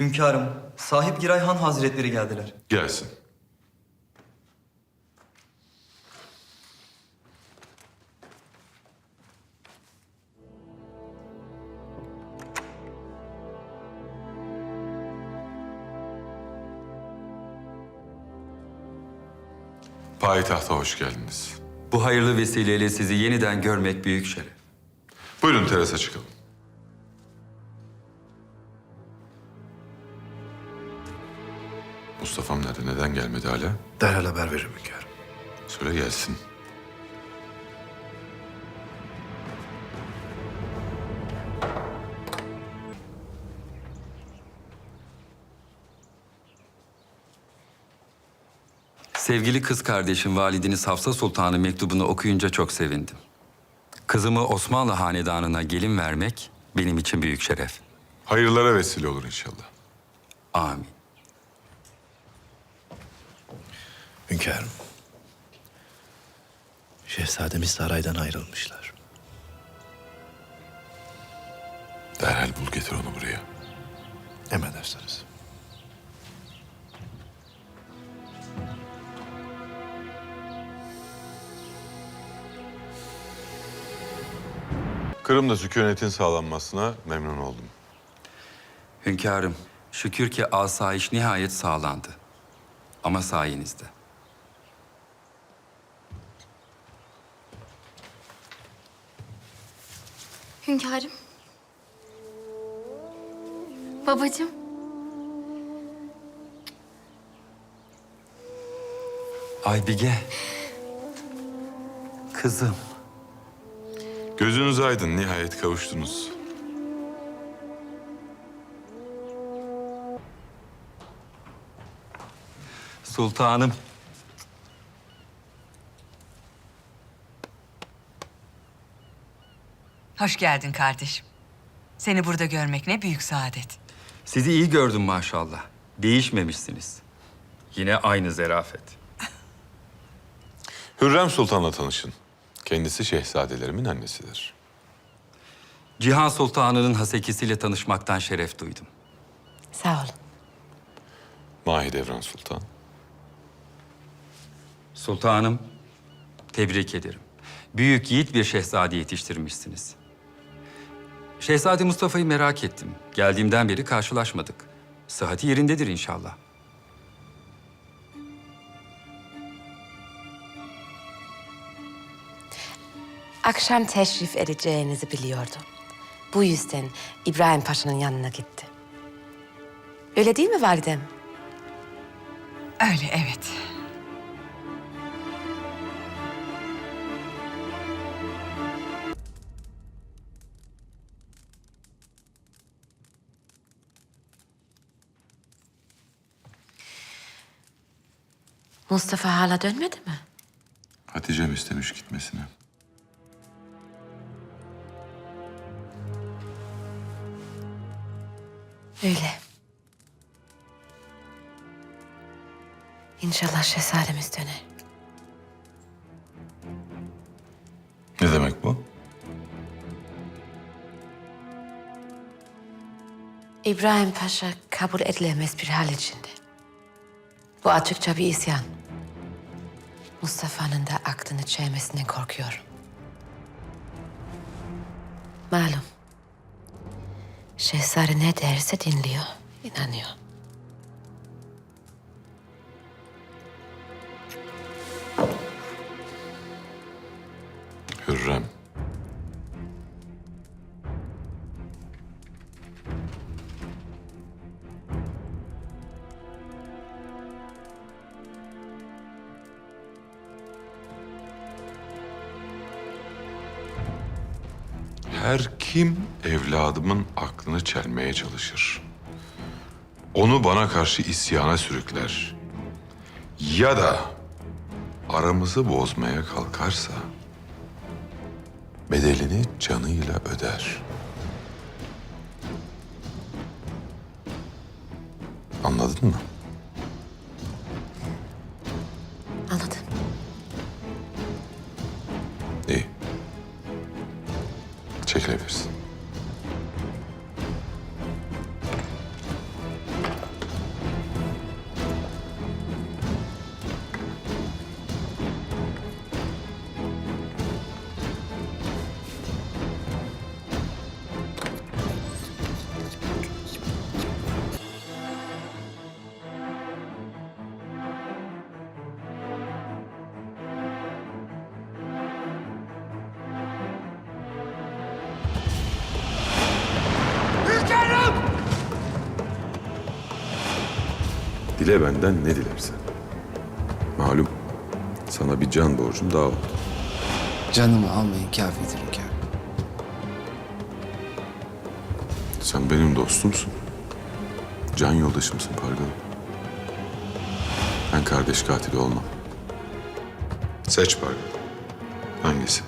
Hünkârım, sahip Giray Han Hazretleri geldiler. Gelsin. Payitahta hoş geldiniz. Bu hayırlı vesileyle sizi yeniden görmek büyük şeref. Buyurun terasa çıkalım. Mustafa'm nerede? Neden gelmedi hala? Derhal haber veririm hünkârım. Söyle gelsin. Sevgili kız kardeşim valideniz Hafsa Sultan'ın mektubunu okuyunca çok sevindim. Kızımı Osmanlı hanedanına gelin vermek benim için büyük şeref. Hayırlara vesile olur inşallah. Amin. Hünkârım. Şehzademiz saraydan ayrılmışlar. Derhal bul getir onu buraya. Emredersiniz. Kırım'da sükunetin sağlanmasına memnun oldum. Hünkârım, şükür ki asayiş nihayet sağlandı. Ama sayenizde. Hünkârım. Babacığım. Aybige. Kızım. Gözünüz aydın, nihayet kavuştunuz. Sultanım. Hoş geldin kardeşim. Seni burada görmek ne büyük saadet. Sizi iyi gördüm maşallah. Değişmemişsiniz. Yine aynı zerafet. Hürrem Sultan'la tanışın. Kendisi şehzadelerimin annesidir. Cihan Sultanı'nın hasekisiyle tanışmaktan şeref duydum. Sağ olun. Mahidevran Sultan. Sultanım, tebrik ederim. Büyük yiğit bir şehzade yetiştirmişsiniz. Şehzade Mustafa'yı merak ettim. Geldiğimden beri karşılaşmadık. Sıhhati yerindedir inşallah. Akşam teşrif edeceğinizi biliyordum. Bu yüzden İbrahim Paşa'nın yanına gitti. Öyle değil mi validem? Öyle evet. Mustafa hala dönmedi mi? Hatice'm istemiş gitmesini. Öyle. İnşallah şehzademiz döner. Ne demek bu? İbrahim Paşa kabul edilemez bir hal içinde. Bu açıkça bir isyan. Mustafa'nın da aklını çelmesinden korkuyorum. Malum. Şehzade ne derse dinliyor, inanıyor. Her kim evladımın aklını çelmeye çalışır. Onu bana karşı isyana sürükler. Ya da aramızı bozmaya kalkarsa bedelini canıyla öder. Anladın mı? Dile benden ne dilersen. Malum sana bir can borcum daha oldu. Canımı almayın kafidir hünkârım. Sen benim dostumsun. Can yoldaşımsın pardon. Ben kardeş katili olmam. Seç pardon. Hangisi?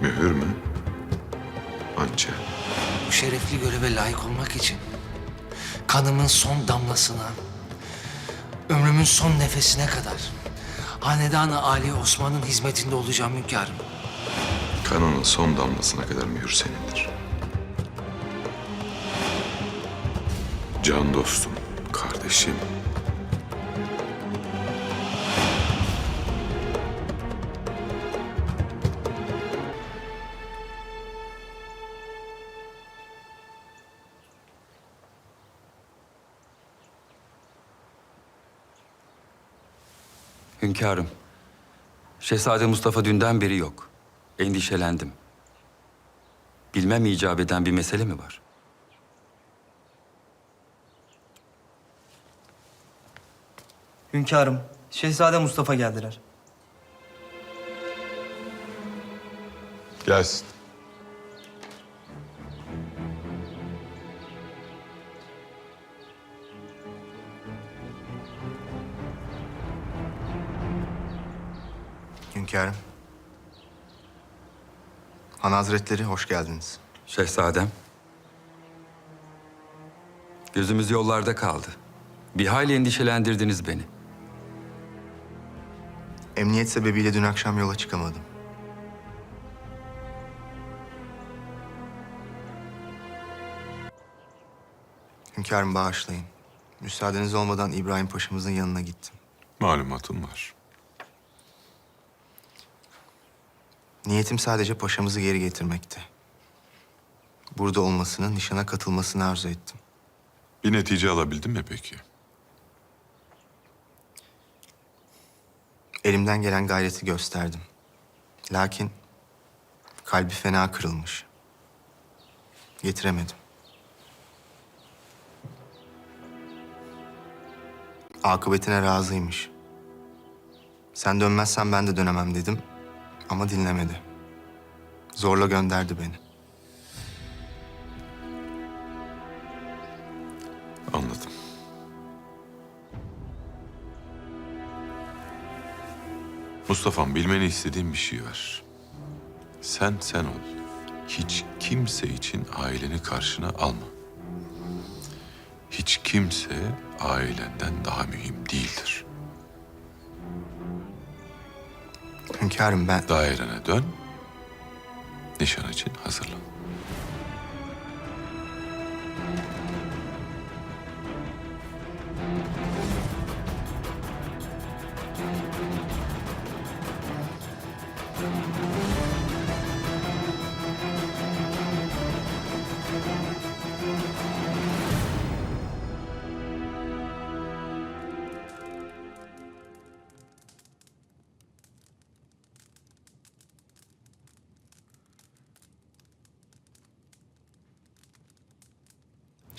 Mühür mü? Hançer. Bu şerefli göreve layık olmak için kanımın son damlasına, ömrümün son nefesine kadar Hanedan-ı Ali Osman'ın hizmetinde olacağım hünkârım. Kanının son damlasına kadar mühür senindir. Can dostum, kardeşim. Hünkârım, Şehzade Mustafa dünden beri yok. Endişelendim. Bilmem icap eden bir mesele mi var? Hünkârım, Şehzade Mustafa geldiler. Gelsin. Hünkârım. Han Hazretleri hoş geldiniz. Şehzadem. Gözümüz yollarda kaldı. Bir hayli endişelendirdiniz beni. Emniyet sebebiyle dün akşam yola çıkamadım. Hünkârım bağışlayın. Müsaadeniz olmadan İbrahim Paşa'mızın yanına gittim. Malumatım var. Niyetim sadece paşamızı geri getirmekti. Burada olmasını, nişana katılmasını arzu ettim. Bir netice alabildin mi peki? Elimden gelen gayreti gösterdim. Lakin kalbi fena kırılmış. Getiremedim. Akıbetine razıymış. Sen dönmezsen ben de dönemem dedim ama dinlemedi. Zorla gönderdi beni. Anladım. Mustafa'm bilmeni istediğim bir şey var. Sen sen ol. Hiç kimse için aileni karşına alma. Hiç kimse ailenden daha mühim değildir. Hünkârım ben... Dairene dön. Nişan için hazırlan.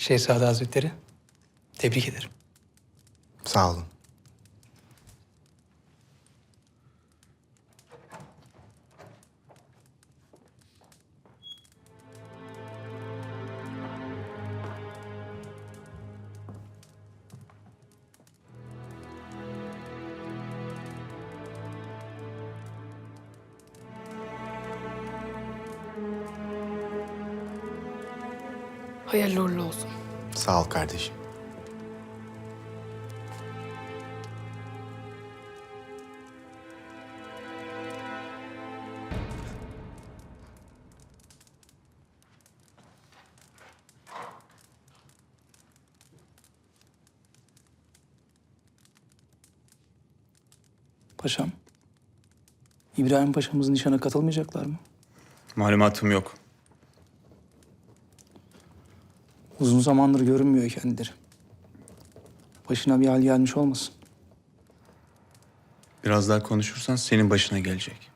Şehzade Hazretleri, tebrik ederim. Sağ olun. Hayırlı uğurlu olsun. Sağ ol kardeşim. Paşam, İbrahim Paşa'mız nişana katılmayacaklar mı? Malumatım yok. Uzun zamandır görünmüyor kendileri. Başına bir hal gelmiş olmasın. Biraz daha konuşursan senin başına gelecek.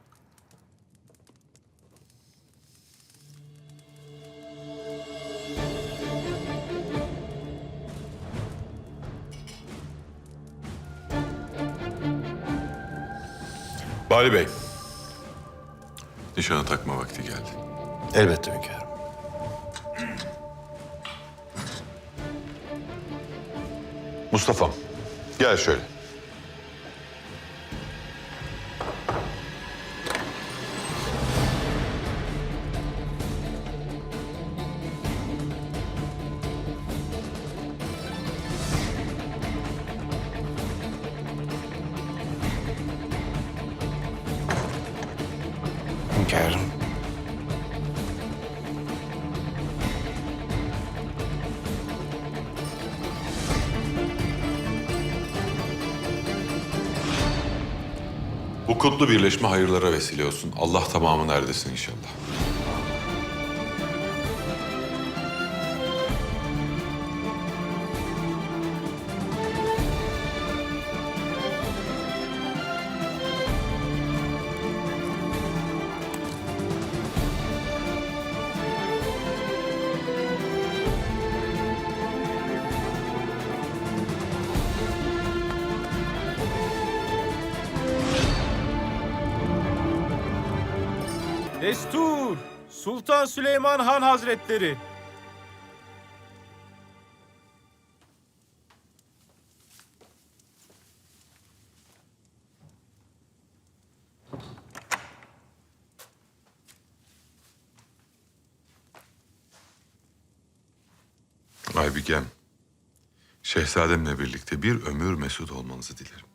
Bali Bey. Nişana takma vakti geldi. Elbette hünkârım. Mustafa'm gel şöyle. Kutlu birleşme hayırlara vesile olsun. Allah tamamını erdesin inşallah. Sultan Süleyman Han Hazretleri! Aybigem, şehzademle birlikte bir ömür mesut olmanızı dilerim.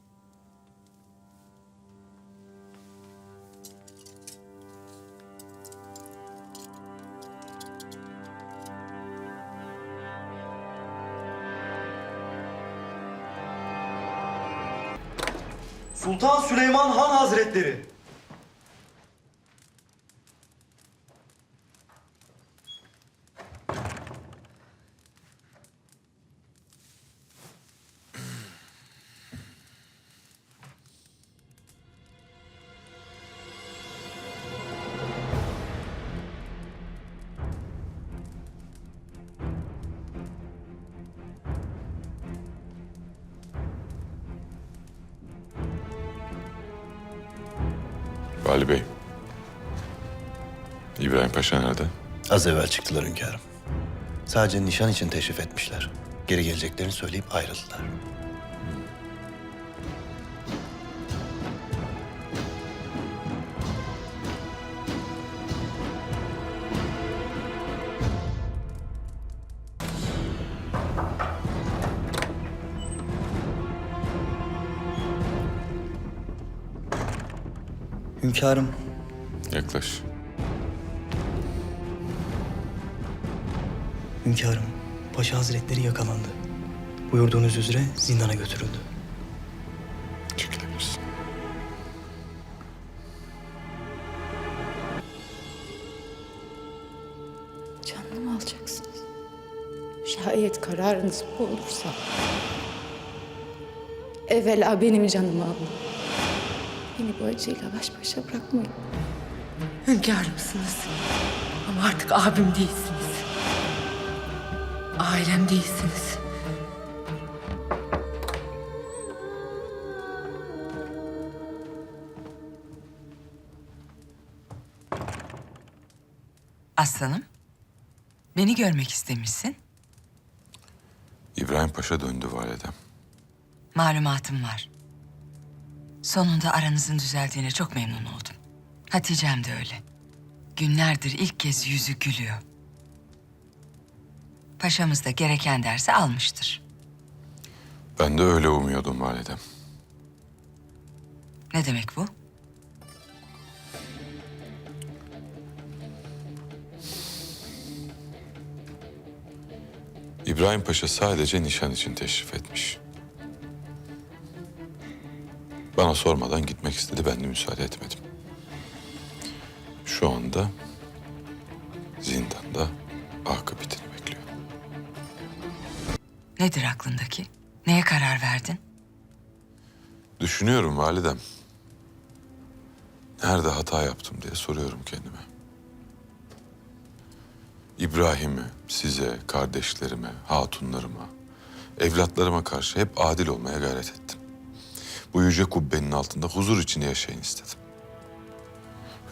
Vali Bey, İbrahim Paşa nerede? Az evvel çıktılar hünkârım. Sadece nişan için teşrif etmişler. Geri geleceklerini söyleyip ayrıldılar. Hünkârım, Yaklaş. hünkârım. Paşa Hazretleri yakalandı. Buyurduğunuz üzere zindana götürüldü. Çekilebilirsin. Canını mı alacaksınız? Şayet kararınız bu olursa... Evvela benim canımı alın. Beni bu acıyla baş başa bırakmayın. Hünkârımsınız. Ama artık abim değilsiniz. Ailem değilsiniz. Aslanım, beni görmek istemişsin. İbrahim Paşa döndü validem. Malumatım var. Sonunda aranızın düzeldiğine çok memnun oldum. Hatice'm de öyle. Günlerdir ilk kez yüzü gülüyor. Paşamız da gereken dersi almıştır. Ben de öyle umuyordum validem. Ne demek bu? İbrahim Paşa sadece nişan için teşrif etmiş. Bana sormadan gitmek istedi, ben de müsaade etmedim. Şu anda zindanda akıbetini bekliyor. Nedir aklındaki? Neye karar verdin? Düşünüyorum validem. Nerede hata yaptım diye soruyorum kendime. İbrahim'i size, kardeşlerime, hatunlarıma, evlatlarıma karşı hep adil olmaya gayret ettim. Bu yüce kubbenin altında huzur içinde yaşayın istedim.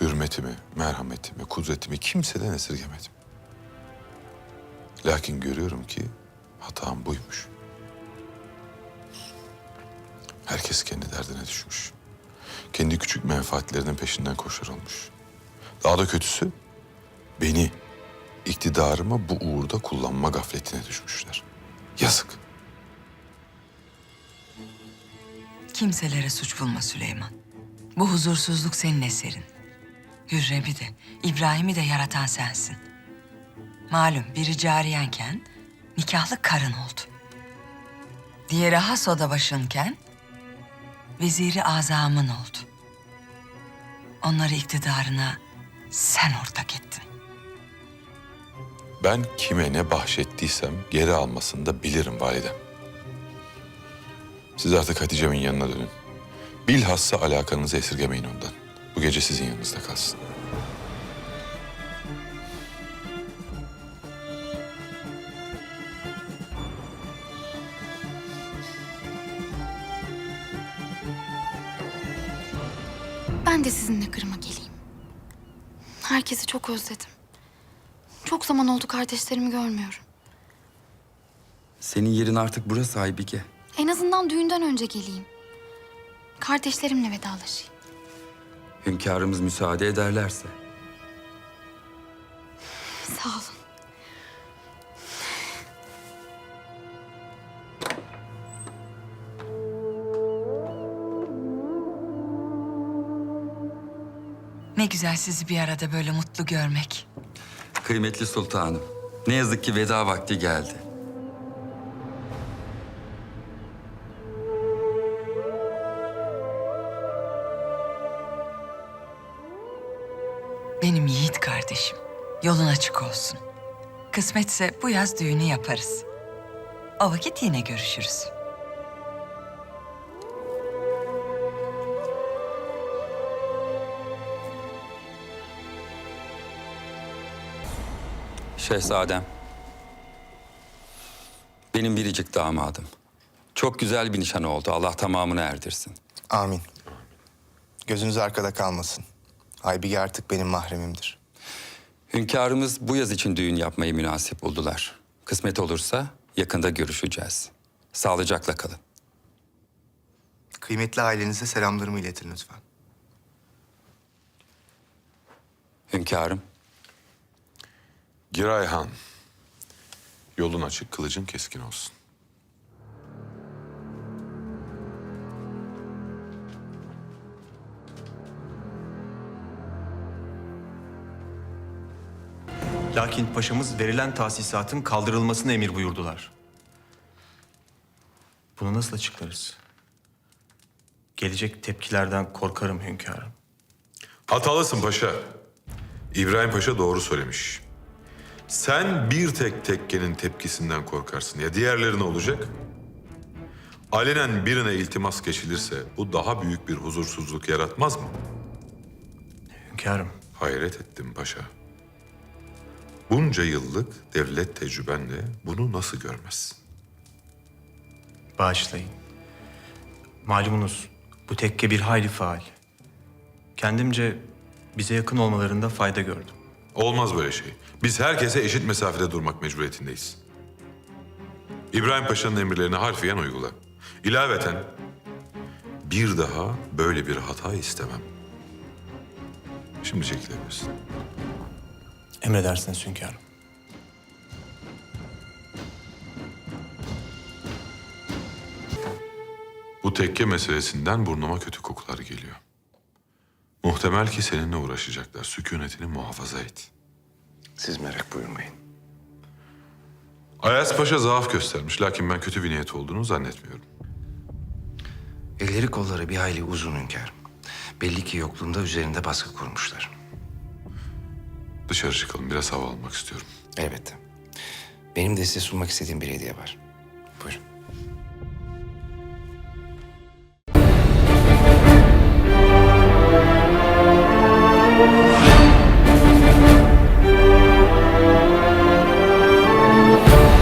Hürmetimi, merhametimi, kudretimi kimseden esirgemedim. Lakin görüyorum ki hatam buymuş. Herkes kendi derdine düşmüş. Kendi küçük menfaatlerinin peşinden koşar olmuş. Daha da kötüsü beni, iktidarımı bu uğurda kullanma gafletine düşmüşler. Yazık. Kimselere suç bulma Süleyman. Bu huzursuzluk senin eserin. Hürrem'i de, İbrahim'i de yaratan sensin. Malum biri cariyenken nikahlı karın oldu. Diğeri has oda başınken veziri azamın oldu. Onları iktidarına sen ortak ettin. Ben kime ne bahşettiysem geri almasını da bilirim validem. Siz artık Hatice'min yanına dönün. Bilhassa alakanızı esirgemeyin ondan. Bu gece sizin yanınızda kalsın. Ben de sizinle Kırım'a geleyim. Herkesi çok özledim. Çok zaman oldu kardeşlerimi görmüyorum. Senin yerin artık burası Aybike. En azından düğünden önce geleyim. Kardeşlerimle vedalaşayım. Hünkârımız müsaade ederlerse. Sağ olun. Ne güzel sizi bir arada böyle mutlu görmek. Kıymetli sultanım, ne yazık ki veda vakti geldi. Açık olsun. Kısmetse bu yaz düğünü yaparız. O vakit yine görüşürüz. Şehzadem. Benim biricik damadım. Çok güzel bir nişan oldu. Allah tamamını erdirsin. Amin. Gözünüz arkada kalmasın. Aybige artık benim mahremimdir. Hünkârımız bu yaz için düğün yapmayı münasip buldular. Kısmet olursa yakında görüşeceğiz. Sağlıcakla kalın. Kıymetli ailenize selamlarımı iletin lütfen. Hünkârım, Giray Han, yolun açık, kılıcın keskin olsun. Lakin paşamız verilen tahsisatın kaldırılmasını emir buyurdular. Bunu nasıl açıklarız? Gelecek tepkilerden korkarım hünkârım. Hatalısın paşa. İbrahim Paşa doğru söylemiş. Sen bir tek tekkenin tepkisinden korkarsın. Ya diğerleri ne olacak? Alenen birine iltimas geçilirse bu daha büyük bir huzursuzluk yaratmaz mı? Hünkârım, Hayret ettim paşa. Bunca yıllık devlet tecrübenle bunu nasıl görmezsin? bağışlayın. Malumunuz bu tekke bir hayli faal. Kendimce bize yakın olmalarında fayda gördüm. Olmaz böyle şey. Biz herkese eşit mesafede durmak mecburiyetindeyiz. İbrahim Paşa'nın emirlerini harfiyen uygula. İlaveten bir daha böyle bir hata istemem. Şimdi çekilebilirsin. Emredersiniz hünkârım. Bu tekke meselesinden burnuma kötü kokular geliyor. Muhtemel ki seninle uğraşacaklar. Sükunetini muhafaza et. Siz merak buyurmayın. Ayas Paşa zaaf göstermiş. Lakin ben kötü bir niyet olduğunu zannetmiyorum. Elleri kolları bir hayli uzun hünkârım. Belli ki yokluğunda üzerinde baskı kurmuşlar. Dışarı çıkalım. Biraz hava almak istiyorum. Elbette. Benim de size sunmak istediğim bir hediye var. Buyurun.